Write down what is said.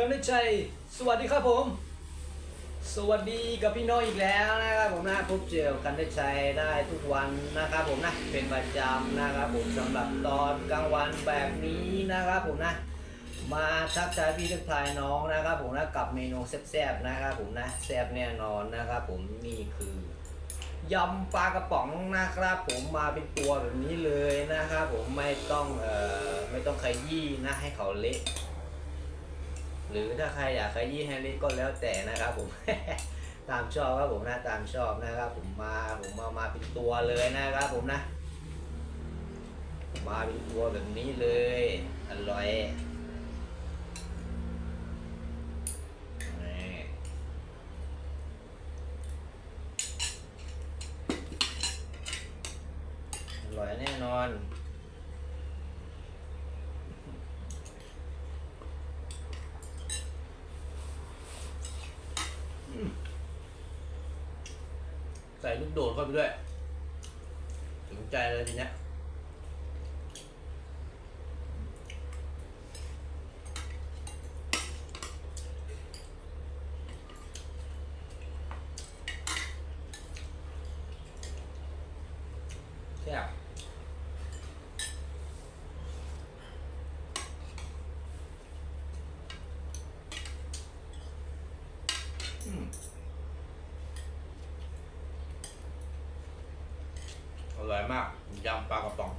กันได้ชัย สวัสดีครับผม สวัสดีกับพี่น้องอีกแล้วนะครับผมนะพบเจอกันได้ชัยได้ทุกวันนะครับผมนะ เป็นประจำนะครับผมสำหรับตอนกลางวันแบบนี้นะครับผมนะ มาทักทายพี่ทักทายน้องนะครับผมนะกับเมนูแซ่บๆนะครับผมนะแซ่บแน่นอนนะครับผมนี่คือยำปลากระป๋องนะครับผมมาเป็นตัวแบบนี้เลยนะครับผมไม่ต้องเอ่อไม่ต้องขยี้นะให้เขาเละ หรือถ้าใครอยากขยี้ให้เละก็แล้วแต่นะครับผม ตามชอบครับผมนะตามชอบนะครับผมมาผมมามาเป็นตัวเลยนะครับผมนะ มาเป็นตัวแบบนี้เลยอร่อยอร่อยแน่นอน ใส่ลูกโดดเข้าไปด้วยถึงใจเลยทีเนี้ยแซ่บ ร่อยมากยำปลากระป๋อง